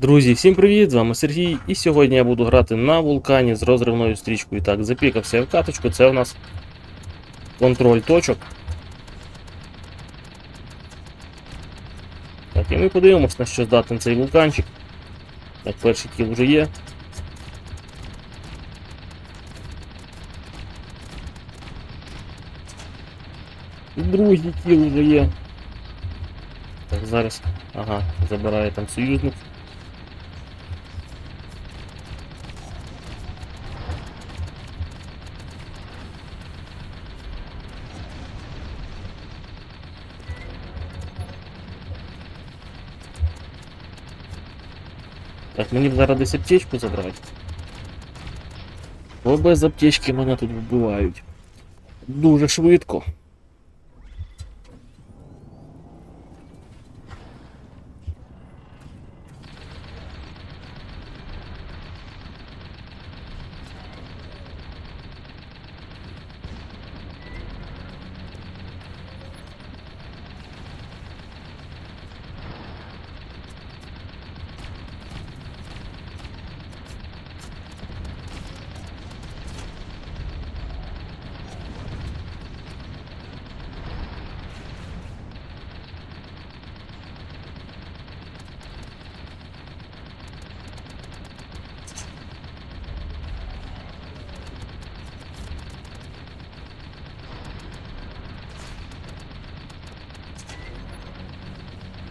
Друзі, всім привіт! З вами Сергій. І сьогодні я буду грати на вулкані з розривною стрічкою. Так, запікався я в каточку, це у нас контроль точок. Так, і ми подивимось, на що здатен цей вулканчик. Так, перший кіл вже є. І другий кіл вже є. Так, зараз. Ага, забирає там союзник. Так, мені б зараз десь аптечку забрати. Бо без аптечки мене тут вбивають. Дуже швидко.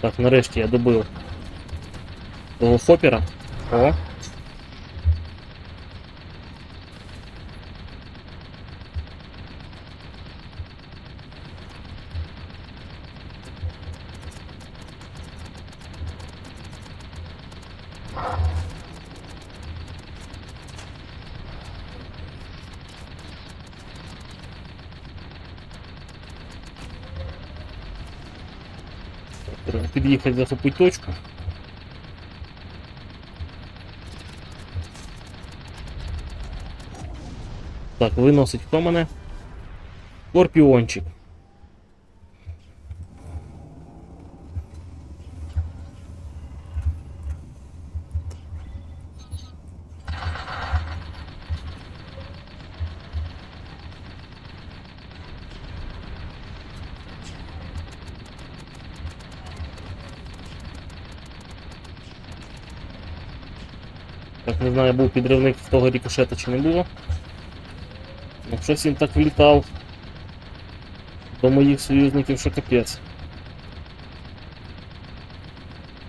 Так, нарешті я добив того хопера. О. Треба під'їхати захопити точку. Так, виносить хто мене? Скорпіончик. Так, не знаю, був підривник з того рікошета чи не було. Щось він так влітав до моїх союзників, що капець.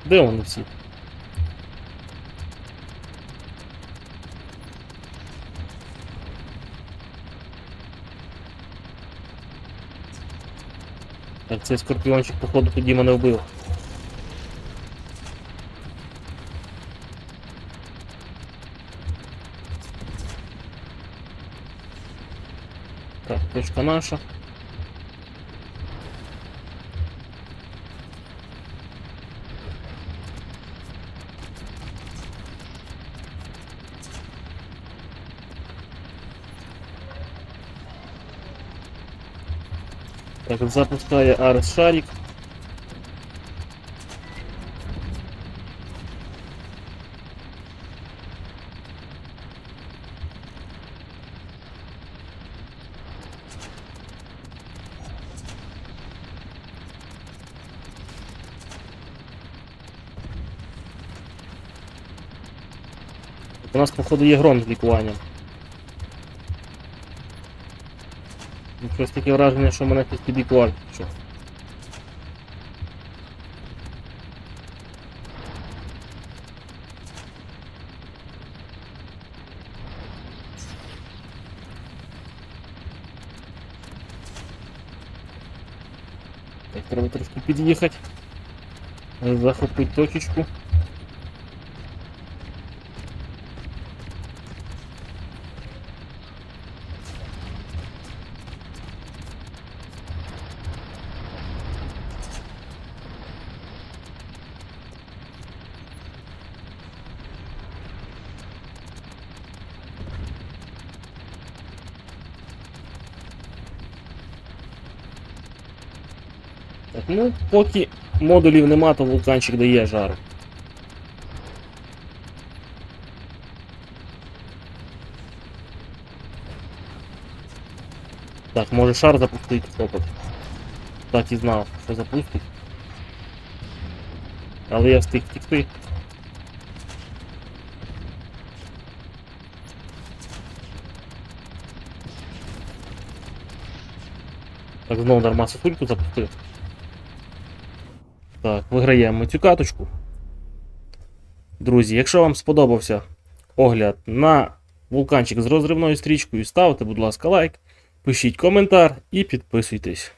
Де вони всі? Так, цей скорпіончик, походу, тоді мене вбив. Так, точка наша. Так, запускає Арес Шарик. Нас, походу, є гром з лікуванням. Ну, Щось таке враження, що мене хтось підлікував. Що? Так, треба трошки під'їхати. Захопити точечку. Так, ну, Поки модулів нема, то вулканчик дає жару. Так, може шар запустити хлопець. Так і знав, що запустить. Але я встиг втікти. Так, знову нормально сульку запустив. Так, виграємо цю каточку. Друзі, якщо вам сподобався огляд на вулканчик з розривною стрічкою, ставте, будь ласка, лайк, пишіть коментар і підписуйтесь.